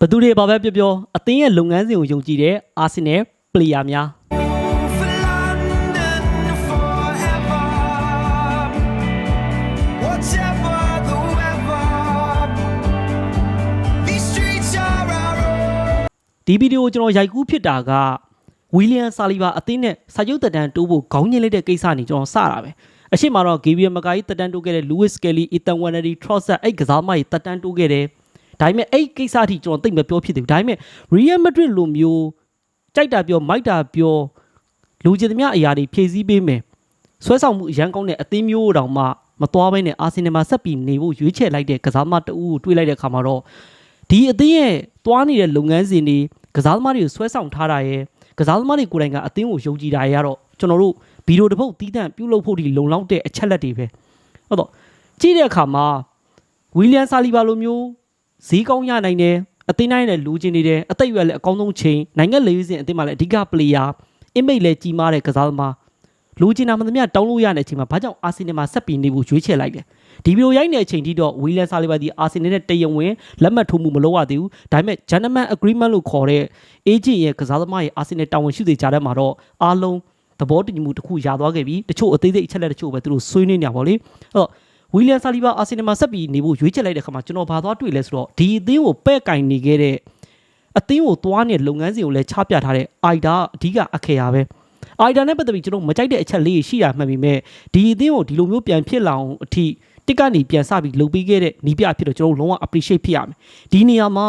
ဘသူတွေဘာပဲပြောပြောအသင်းရဲ့လုပ်ငန်းစဉ်ကိုယုံကြည်တဲ့အာဆင်နယ်ပလေယာများ For London forever. Whatever the weather, these streets are our own. ဒီဗီဒီယိုကျွန်တော်ရိုက်ကူးဖြစ်တာကဝီလီယံဆာလီဘာအသင်းနဲ့စာချုပ်တက်တန်းတိုးဖို့ခေါင်းညှိလိုက်တဲ့ကိစ္စနေကျွန်တော်စတာပဲအရှိမတော့ဂေဗီယယ်မကာကြီးတက်တန်းတိုးခဲ့တဲ့လူးဝစ်ကယ်လီအီတန်ဝန်နရီထရော့ဆက်အဲ့ကစားမကြီးတက်တန်းတိုးခဲ့တယ် ဒါပေမဲ့အဲ့ကိစ္စအထိကျွန်တော်သိမပြောဖြစ်သေးဘူးဒါပေမဲ့ရီယယ်မက်ဒရစ်လိုမျိုးကြိုက်တာပြောမိုက်တာပြောလူချင်သမျှအရာတွေဖြည့်ဆည်းပေးမယ်ဆွဲဆောင်မှုအရန်ကောင်းတဲ့အသင်းမျိုးတောင်မှမသွားဘဲနဲ့အာဆင်နယ်မှာဆက်ပြီးနေဖို့ရွေးချယ်လိုက်တဲ့ကစားမတအူးကိုတွေးလိုက်တဲ့အခါမှာတော့ဒီအသင်းရဲ့သွားနေတဲ့လုပ်ငန်းစဉ်တွေကစားသမားတွေကိုဆွဲဆောင်ထားတာရဲ့ကစားသမားတွေကိုယ်တိုင်ကအသင်းကိုယုံကြည်တာရဲ့ကတော့ကျွန်တော်တို့ဗီဒီယိုတစ်ပုတ်တီးတန့်ပြုလုပ်ဖို့ဒီလုံလောက်တဲ့အချက်လက်တွေပဲဟုတ်တော့ကြည့်တဲ့အခါမှာဝီလီယံဆာလီဘာလိုမျိုး ဈေးကောင်းရနိုင်တယ်အသင်းတိုင်းလည်းလူချင်းနေတယ်အသက်အရွယ်လည်းအကောင်းဆုံးချိန်နိုင်ငံလေယူစဉ်အသင်းမှာလည်းအဓိကပလေယာအင်မိတ်လည်းကြီးမားတဲ့ကစားသမားလူချင်းနာမှန်သမျှတောင်းလို့ရတဲ့အချိန်မှာဘာကြောင့်အာဆင်နယ်မှာဆက်ပြီးနေဖို့ရွေးချယ်လိုက်လဲဒီဗီဒီယိုရိုက်နေတဲ့အချိန်ထိတော့ဝီလန်ဆာလီဘာဒီအာဆင်နယ်နဲ့တယံဝင်လက်မှတ်ထိုးမှုမလုပ်ရသေးဘူးဒါပေမဲ့ gentleman agreement လို့ခေါ်တဲ့ agent ရဲ့ကစားသမားရဲ့အာဆင်နယ်တာဝန်ရှိသူကြားထဲမှာတော့အားလုံးသဘောတူညီမှုတစ်ခုရသွားခဲ့ပြီတချို့အသေးစိတ်အချက်လက်တချို့ပဲသူတို့ဆွေးနွေးနေကြပါလေအဲ့တော့ ဝီလန်ဆာလီဘာအာဆင်နယ်မှာဆက်ပြီးနေဖို့ရွေးချယ်လိုက်တဲ့ခါမှာကျွန်တော်ဘာသွားတွေ့လဲဆိုတော့ဒီအသင်းကိုပဲ့ကင်နေခဲ့တဲ့အသင်းကိုသွားနေတဲ့လုပ်ငန်းစဉ်ကိုလည်းချပြထားတဲ့အိုက်ဒါအဓိကအခေရာပဲအိုက်ဒါနဲ့ပတ်သက်ပြီးကျွန်တော်မကြိုက်တဲ့အချက်လေးရှိတာမှတ်ပြီးမဲ့ဒီအသင်းကိုဒီလိုမျိုးပြန်ဖြစ်လာအောင်အထိတစ်ကနေပြန်စပြီးလုပ်ပေးခဲ့တဲ့နီးပြဖြစ်တော့ကျွန်တော်လုံးဝ appreciate ဖြစ်ရမယ်ဒီနေရာမှာ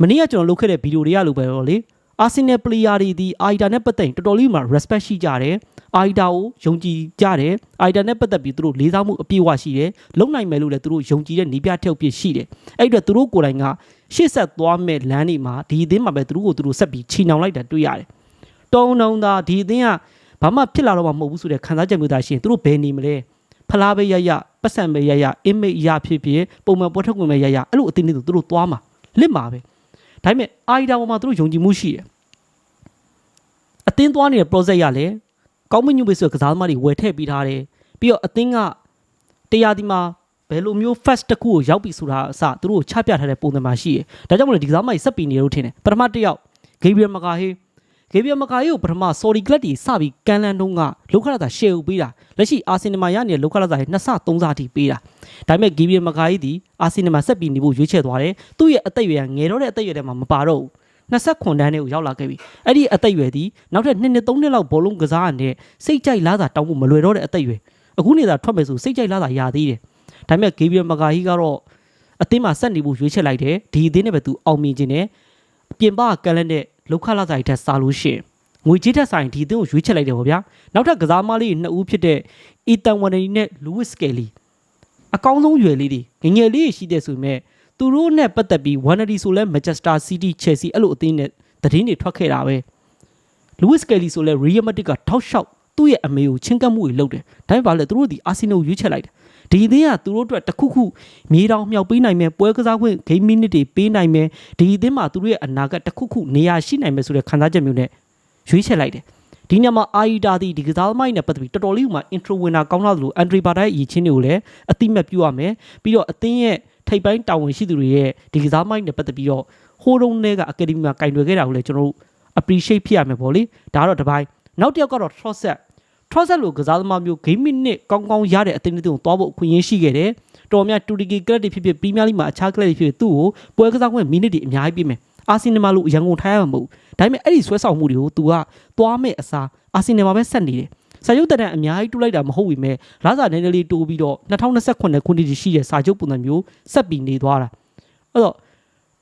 မနေ့ကကျွန်တော်လုပ်ခဲ့တဲ့ဗီဒီယိုတွေကလိုပဲတော့လေ အာဆင်နယ်ပလေယာတွေဒီအိုက်ဒါနဲ့ပတ်သက်ရင်တော်တော်လေးမှ respect ရှိကြတယ်အိုက်ဒါကိုယုံကြည်ကြတယ်အိုက်ဒါနဲ့ပတ်သက်ပြီးသူတို့လေးစားမှုအပြည့်အဝရှိတယ်လုံနိုင်မယ်လို့လည်းသူတို့ယုံကြည်တဲ့နီးပြထောက်ပြရှိတယ်အဲ့ဒီတော့သူတို့ကိုယ်တိုင်ကရှေ့ဆက်သွားမဲ့လမ်းတွေမှာဒီအသင်းမှာပဲသူတို့ကိုသူတို့ဆက်ပြီးချီနှောင်လိုက်တာတွေ့ရတယ်တုံတုံသာဒီအသင်းကဘာမှဖြစ်လာတော့မှမဟုတ်ဘူးဆိုတဲ့ခံစားချက်မျိုးသားရှိရင်သူတို့ဘယ်နေမလဲဖလားပဲရရပတ်စံပဲရရအင်မိတ်ရဖြစ်ဖြစ်ပုံမှန်ပွဲထုတ်ဝင်ပဲရရအဲ့လိုအသင်းတွေသူတို့သွားမှာလစ်မှာပဲဒါပေမဲ့အိုင်ဒါပေါ်မှာသူတို့ယုံကြည်မှုရှိတယ် အသင်းသွားနေတဲ့ project ရလဲကောင်းမွန်ညွတ်ပေးဆိုတဲ့ကစားသမားတွေဝယ်ထည့်ပေးထားတယ်ပြီးတော့အသင်းကတရားဒီမှာဘယ်လိုမျိုး fast တစ်ခုကိုရောက်ပြီဆိုတာအစသူတို့ကိုချပြထားတဲ့ပုံစံမှာရှိတယ်ဒါကြောင့်မလို့ဒီကစားမကြီးစက်ပီနေလို့ထင်တယ်ပထမတစ်ယောက်ဂေဘရီယယ်မကာဟေးဂေဘရီယယ်မကာဟေးကိုပထမ sorry club တွေစပြီးကန်လန်တုံးကလောက်ခလာတာ share ကိုပေးတာလက်ရှိအာဆင်နယ်မှာရနေတဲ့လောက်ခလာတာရဲ့နှစ်ဆသုံးဆအထိပေးတာဒါပေမဲ့ဂေဘရီယယ်မကာဟေးဒီအာဆင်နယ်မှာဆက်ပြီးနေဖို့ရွေးချယ်သွားတယ်သူ့ရဲ့အသက်အရွယ်ကငယ်တော့တဲ့အသက်အရွယ်ထဲမှာမပါတော့ဘူး 29တန်းနဲ့ကိုရောက်လာခဲ့ပြီအဲ့ဒီအသက်အရွယ်ဒီနောက်ထပ်2နှစ်3နှစ်လောက်ဘောလုံးကစားရတဲ့စိတ်ကြိုက်လားသာတောင်းဖို့မလွယ်တော့တဲ့အသက်အရွယ်အခုနေတာထွက်မယ်ဆိုစိတ်ကြိုက်လားသာရသေးတယ်ဒါပေမဲ့ဂေဘရီယယ်မကာဟီကတော့အသင်းမှာဆက်နေဖို့ရွေးချယ်လိုက်တယ်ဒီအသင်းနဲ့ပဲသူအောင်မြင်ခြင်းနဲ့ပြင်ပကကန်လက်နဲ့လောက်ခလာစာရီထက်စားလို့ရှိရင်ငွေကြေးထက်ဆိုင်ဒီအသင်းကိုရွေးချယ်လိုက်တယ်ပေါ့ဗျာနောက်ထပ်ကစားမလေးနှစ်ဦးဖြစ်တဲ့အီတန်ဝန်နီနဲ့လူးဝစ်ကယ်လီအကောင်းဆုံးရွယ်လေးတွေငယ်ငယ်လေးရှိတဲ့ဆိုပေမဲ့ သူတို့နဲ့ပတ်သက်ပြီးဝန်နဒီဆိုလဲမန်ချက်စတာစီးတီးချယ်ဆီအဲ့လိုအသင်းနဲ့သတင်းတွေထွက်ခဲ့တာပဲလူးဝစ်ကယ်လီဆိုလဲရီယယ်မက်တစ်ကထောက်လျှောက်သူ့ရဲ့အမေကိုချင်းကပ်မှုတွေလုပ်တယ်ဒါပေမဲ့ဘာလဲသူတို့ဒီအာဆင်နယ်ကိုရွေးချယ်လိုက်တယ်ဒီအသင်းကသူတို့အတွက်တစ်ခုခုမြေတောင်မြောက်ပေးနိုင်မယ်ပွဲကစားခွင့်ဂိမ်းမိနစ်တွေပေးနိုင်မယ်ဒီအသင်းမှာသူတို့ရဲ့အနာဂတ်တစ်ခုခုနေရာရှိနိုင်မယ်ဆိုတဲ့ခံစားချက်မျိုးနဲ့ရွေးချယ်လိုက်တယ်ဒီညမှာအာယီတာဒီဒီကစားသမားကြီးနဲ့ပတ်သက်ပြီးတော်တော်လေးကမှ intro winner ကောင်းလာသလိုအန်ဒရီဘာဒိုင်အရေးချင်းတွေကိုလည်းအတိမတ်ပြုရမယ်ပြီးတော့အသင်းရဲ့ ထိပ်ပိုင်းတာဝန်ရှိသူတွေရဲ့ဒီကစားသမားကြီးနဲ့ပတ်သက်ပြီးတော့ဟိုးတုံးတွေကအကယ်ဒမီမှာကင်တွယ်ခဲ့တာကိုလည်းကျွန်တော်တို့ appreciate ဖြစ်ရမယ်ပေါ့လေဒါကတော့တစ်ပိုင်းနောက်တစ်ယောက်ကတော့ Trosset Trosset လိုကစားသမားမျိုး game minute ကောင်းကောင်းရတဲ့အသင်းတွေကိုသွားဖို့အခွင့်အရေးရှိခဲ့တယ်တော်များတူတီကီကလပ်တွေဖြစ်ဖြစ်ပရီးမီးယားလိမှာအခြားကလပ်တွေဖြစ်ဖြစ်သူ့ကိုပွဲကစားခွင့်မိနစ်တွေအများကြီးပေးမယ်အာဆင်နယ်မှာလို့ရန်ကုန်ထိုင်းရမှာမဟုတ်ဘူးဒါပေမဲ့အဲ့ဒီဆွဲဆောင်မှုတွေကို तू ကသွားမဲ့အစားအာဆင်နယ်မှာပဲဆက်နေတယ် စာချုပ်တက်တဲ့အများကြီးတူလိုက်တာမဟုတ်ဘူးမဲ့လာစာနည်းနည်းလေးတိုးပြီးတော့2029ခုနှစ်ထိရှိတဲ့စာချုပ်ပုံစံမျိုးဆက်ပြီးနေသွားတာအဲ့တော့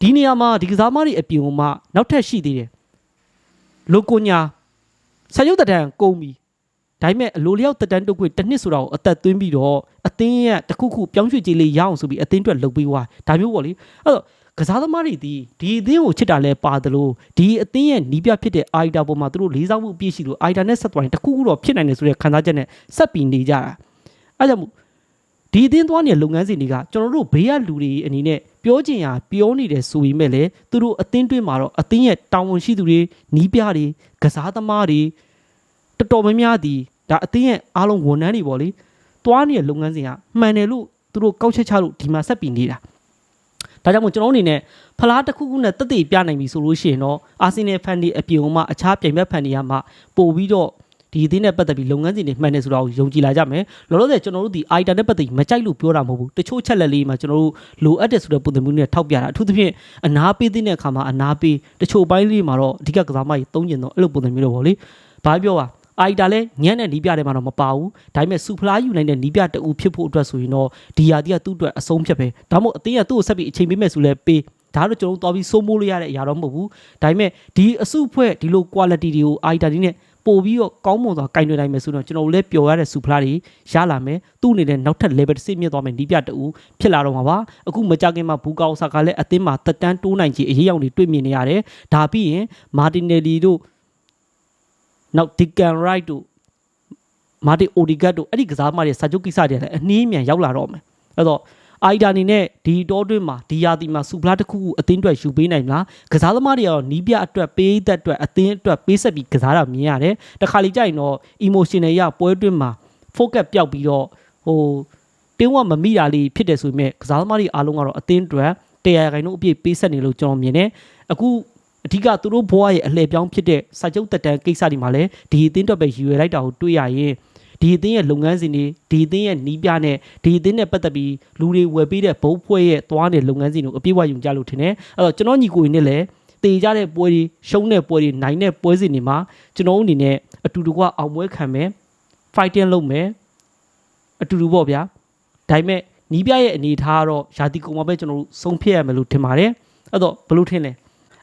ဒီနေရာမှာဒီကစားမတွေအပြင်မှာနောက်ထပ်ရှိသေးတယ်လိုကိုညာစာချုပ်တက်တဲ့ကုန်ပြီဒါပေမဲ့အလိုလျောက်တက်တန်းတုတ်ခွေတစ်နှစ်ဆိုတာကိုအသက်သွင်းပြီးတော့အသင်းရဲ့တစ်ခုခုပြောင်းရွှေ့ခြင်းလေးရအောင်ဆိုပြီးအသင်းအတွက်လုပ်ပေးသွားဒါမျိုးပေါ့လေအဲ့တော့ ကစားသမားတွေဒီဒီအသင်းကိုချစ်တာလဲပါတယ်လို့ဒီအသင်းရဲ့နီးပြဖြစ်တဲ့အိုင်တာပေါ်မှာသူတို့လေးစားမှုအပြည့်ရှိလို့အိုင်တာနဲ့ဆက်သွားရင်တစ်ခုခုတော့ဖြစ်နိုင်တယ်ဆိုတဲ့ခံစားချက်နဲ့ဆက်ပြီးနေကြတာအဲကြောင့်မို့ဒီအသင်းသွားနေတဲ့လုပ်ငန်းစဉ်တွေကကျွန်တော်တို့ဘေးကလူတွေအနေနဲ့ပြောချင်ရပြောနေတယ်ဆိုပေမဲ့လည်းသူတို့အသင်းတွင်းမှာတော့အသင်းရဲ့တာဝန်ရှိသူတွေနီးပြတွေကစားသမားတွေတော်တော်များများဒီဒါအသင်းရဲ့အားလုံးဝန်ထမ်းတွေပေါ့လေသွားနေတဲ့လုပ်ငန်းစဉ်ကမှန်တယ်လို့သူတို့ကောက်ချက်ချလို့ဒီမှာဆက်ပြီးနေတာ ဒါဒါကြောင့်မို့ကျွန်တော်အနေနဲ့ဖလားတစ်ခုခုနဲ့တက်တည်ပြနိုင်ပြီဆိုလို့ရှိရင်တော့အာဆင်နယ်ဖန်ဒီအပြင်မှာအခြားပြိုင်ဘက်ဖန်ဒီကမှပို့ပြီးတော့ဒီအသင်းနဲ့ပတ်သက်ပြီးလုပ်ငန်းစဉ်တွေမှန်တယ်ဆိုတာကိုယုံကြည်လာကြမယ်လောလောဆယ်ကျွန်တော်တို့ဒီ item နဲ့ပတ်သက်ပြီးမကြိုက်လို့ပြောတာမဟုတ်ဘူးတချို့ချက်လက်လေးမှာကျွန်တော်တို့လိုအပ်တယ်ဆိုတဲ့ပုံစံမျိုးနဲ့ထောက်ပြတာအထူးသဖြင့်အနာပေးတဲ့အခါမှာအနာပေးတချို့ပိုင်းလေးမှာတော့အဓိကကစားမကြီးသုံးကျင်တော့အဲ့လိုပုံစံမျိုးတော့ဗောလေဘာပြောပါ အိုက်တာလဲညံ့တဲ့နီးပြတယ်မှာတော့မပါဘူးဒါပေမဲ့စူဖလားယူနိုင်တဲ့နီးပြတူဖြစ်ဖို့အတွက်ဆိုရင်တော့ဒီယာတီကသူ့အတွက်အဆုံးဖြတ်ပဲဒါမှမဟုတ်အတင်းကသူ့ကိုဆက်ပြီးအချိန်ပေးမယ်ဆိုလဲပေးဒါတော့ကျွန်တော်တို့သွားပြီးစိုးမိုးလို့ရတဲ့အရာတော့မဟုတ်ဘူးဒါပေမဲ့ဒီအစုဖွဲ့ဒီလို quality တွေကိုအိုက်တာဒီနဲ့ပို့ပြီးတော့ကောင်းမွန်စွာကင်တွယ်နိုင်မယ်ဆိုတော့ကျွန်တော်တို့လည်းပျော်ရတဲ့စူဖလားတွေရလာမယ်သူ့အနေနဲ့နောက်ထပ် level တစ်ဆင့်မြင့်သွားမယ်နီးပြတူဖြစ်လာတော့မှာပါအခုမကြခင်မှာဘူကောက်ဆာကလည်းအသင်းမှာတက်တန်းတိုးနိုင်ခြင်းအရေးအယောင်တွေတွေ့မြင်နေရတယ်ဒါပြီးရင်မာတင် နယ်လီတို့နောက်ဒီကန်ရိုက်တို့မာတီအိုဒီဂတ်တို့အဲ့ဒီကစားမတွေစာချုပ်ကိစ္စတွေလည်းအနှီးမြန်ရောက်လာတော့မယ်အဲ့တော့အိုင်ဒါနေနဲ့ဒီတောတွင်းမှာဒီယာတီမှာစူပလာတစ်ခုခုအသင်းအတွက်ယူပေးနိုင်မလားကစားသမားတွေကတော့နီးပြအတွက်ပေးသက်အတွက်အသင်းအတွက်ပေးဆက်ပြီးကစားတာမြင်ရတယ်တခါလေကြာရင်တော့ emotional ရပွဲတွင်းမှာ focus ပျောက်ပြီးတော့ဟိုတင်းဝမမိတာလေးဖြစ်တယ်ဆိုပေမဲ့ကစားသမားတွေအားလုံးကတော့အသင်းအတွက်တရားရခိုင်တို့အပြည့်ပေးဆက်နေလို့ကျွန်တော်မြင်တယ်အခု အဓိကသူတို့ဘဝရဲ့အလှည့်ပြောင်းဖြစ်တဲ့စာချုပ်တက်တန်းကိစ္စတွေမှာလည်းဒီအသင်းအတွက်ပဲရည်ရွယ်လိုက်တာကိုတွေ့ရရင်ဒီအသင်းရဲ့လုပ်ငန်းစဉ်တွေဒီအသင်းရဲ့နီးပြနဲ့ဒီအသင်းနဲ့ပတ်သက်ပြီးလူတွေဝယ်ပေးတဲ့ဘုတ်ဖွဲ့ရဲ့သွားတဲ့လုပ်ငန်းစဉ်ကိုအပြည့်အဝယုံကြလို့ထင်တယ်အဲ့တော့ကျွန်တော်ညီကိုရင်းနဲ့လည်းတည်ကြတဲ့ပွဲတွေရှုံးတဲ့ပွဲတွေနိုင်တဲ့ပွဲစဉ်တွေမှာကျွန်တော်တို့အနေနဲ့အတူတကွအောင်ပွဲခံမယ် fighting လုပ်မယ်အတူတူပေါ့ဗျာဒါပေမဲ့နီးပြရဲ့အနေအထားကတော့ယာတီကုံမှာပဲကျွန်တော်တို့ဆုံးဖြတ်ရမယ်လို့ထင်ပါတယ်အဲ့တော့ဘယ်လိုထင်လဲ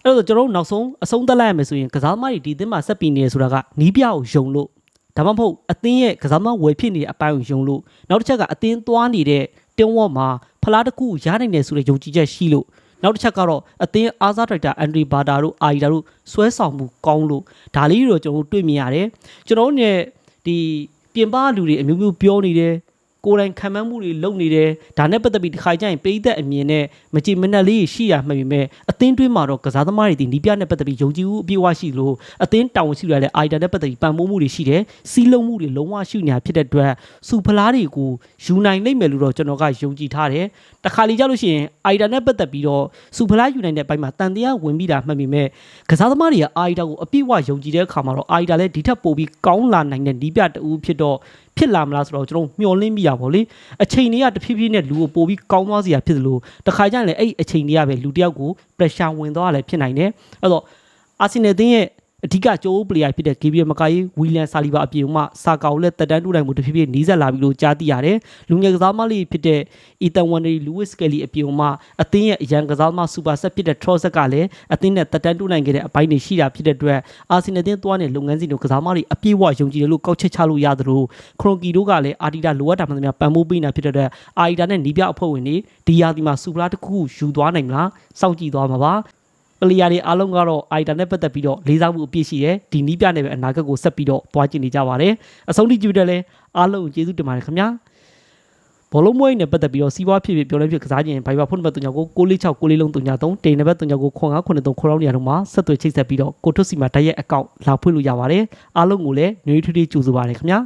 အဲ့တော့ကျွန်တော်တို့နောက်ဆုံးအဆုံးသက်လိုက်ရမယ်ဆိုရင်ကစားသမားတွေဒီအသင်းမှာဆက်ပြီးနေရဆိုတာကနီးပြကိုယုံလို့ဒါမှမဟုတ်အသင်းရဲ့ကစားသမားဝယ်ဖြစ်နေတဲ့အပိုင်းကိုယုံလို့နောက်တစ်ချက်ကအသင်းသွားနေတဲ့တင်းဝေါ့မှာဖလားတစ်ခုရနိုင်တယ်ဆိုတဲ့ယုံကြည်ချက်ရှိလို့နောက်တစ်ချက်ကတော့အသင်းအားစားဒရိုက်တာအန်ဒရီဘာတာတို့အာရီတာတို့ဆွဲဆောင်မှုကောင်းလို့ဒါလေးတွေတော့ကျွန်တော်တို့တွေ့မြင်ရတယ်ကျွန်တော်တို့ ਨੇ ဒီပြင်ပလူတွေအမျိုးမျိုးပြောနေတယ် ကိုယ်တိုင်ခံမှန်းမှုတွေလုပ်နေတယ်ဒါနဲ့ပတ်သက်ပြီးတစ်ခါကျရင်ပိတ်သက်အမြင်နဲ့မကြည်မနှက်လေးရှိရမှတ်ပေမဲ့အသင်းတွင်းမှာတော့ကစားသမားတွေဒီနီးပြနဲ့ပတ်သက်ပြီးယုံကြည်မှုအပြည့်အဝရှိလို့အသင်းတောင်းရှိရတဲ့အိုင်တာနဲ့ပတ်သက်ပြီးပံ့ပိုးမှုတွေရှိတယ်စီးလုံးမှုတွေလုံးဝရှိနေတာဖြစ်တဲ့အတွက်စူဖလားတွေကိုယူနိုင်လိမ့်မယ်လို့တော့ကျွန်တော်ကယုံကြည်ထားတယ်တခါလေကြောက်လို့ရှိရင်အိုင်တာနဲ့ပတ်သက်ပြီးတော့စူဖလားယူနိုင်တဲ့အပိုင်းမှာတန်တရားဝင်ပြီးတာမှတ်ပေမဲ့ကစားသမားတွေကအိုင်တာကိုအပြည့်အဝယုံကြည်တဲ့အခါမှာတော့အိုင်တာလည်းဒီထက်ပိုပြီးကောင်းလာနိုင်တဲ့နီးပြတူဖြစ်တော့ ဖြစ်လာမလားဆိုတော့ကျွန်တော်မျှော်လင့်မိရပါဗောလေအချိန်တွေကတဖြည်းဖြည်းနဲ့လူကိုပို့ပြီးကောင်းသွားစီရဖြစ်သလိုတခါကျရင်လည်းအဲ့အချိန်တွေကပဲလူတစ်ယောက်ကို pressure ဝင်သွားတာလည်းဖြစ်နိုင်တယ်အဲ့တော့အာဆင်နယ်တင်းရဲ့ အဓိကကြိုးပလေယာဖြစ်တဲ့ Gabriel Maguire, William Saliba အပြင်မှာစာကာကိုလည်းတက်တန်းတူနိုင်မှုတဖြည်းဖြည်းနီးစပ်လာပြီလို့ကြားသိရတယ်။လူငယ်ကစားမလေးဖြစ်တဲ့ Ethan Wandery, Lewis Kelly အပြင်မှာအသင်းရဲ့အရန်ကစားမ Super Set ဖြစ်တဲ့ Trossard ကလည်းအသင်းနဲ့တက်တန်းတူနိုင်ခဲ့တဲ့အပိုင်းတွေရှိတာဖြစ်တဲ့အတွက်အာဆင်နယ်တင်းသွားတဲ့လုပ်ငန်းစဉ်တို့ကစားမလေးအပြည့်အဝယုံကြည်တယ်လို့ကောက်ချက်ချလို့ရသလိုခရိုကီတို့ကလည်းအာတီတာလိုအပ်တာမှန်သမျှပံ့ပိုးပေးနေတာဖြစ်တဲ့အတွက်အာတီတာနဲ့နီးပြအဖွဲ့ဝင်တွေဒီယာဒီမှာစူပလာတစ်ခုခုယူသွားနိုင်မလားစောင့်ကြည့်သွားမှာပါ ပလီယာတွေအားလုံးကတော့အိုက်တာနဲ့ပတ်သက်ပြီးတော့လေးစားမှုအပြည့်ရှိတယ်ဒီနီးပြနဲ့ပဲအနာဂတ်ကိုဆက်ပြီးတော့သွားကျင်နေကြပါတယ်အဆုံးထိကြည့်တဲ့လဲအားလုံးကိုကျေးဇူးတင်ပါတယ်ခင်ဗျာဘောလုံးမွေးနဲ့ပတ်သက်ပြီးတော့စီးပွားဖြစ်ဖြစ်ပြောလဲဖြစ်ကစားခြင်းဘိုင်ဘာဖုန်းနံပါတ်39ကို646 6လေးလုံး39တိန်နံပါတ်39ကိုခွန်993ခေါ်ရောက်နေရတော့မှာဆက်သွယ်ချိတ်ဆက်ပြီးတော့ကိုထွတ်စီမှာတိုက်ရိုက်အကောင့်လာဖွင့်လို့ရပါတယ်အားလုံးကိုလည်းညွှန်ထွေးထွေးကြိုဆိုပါတယ်ခင်ဗျာ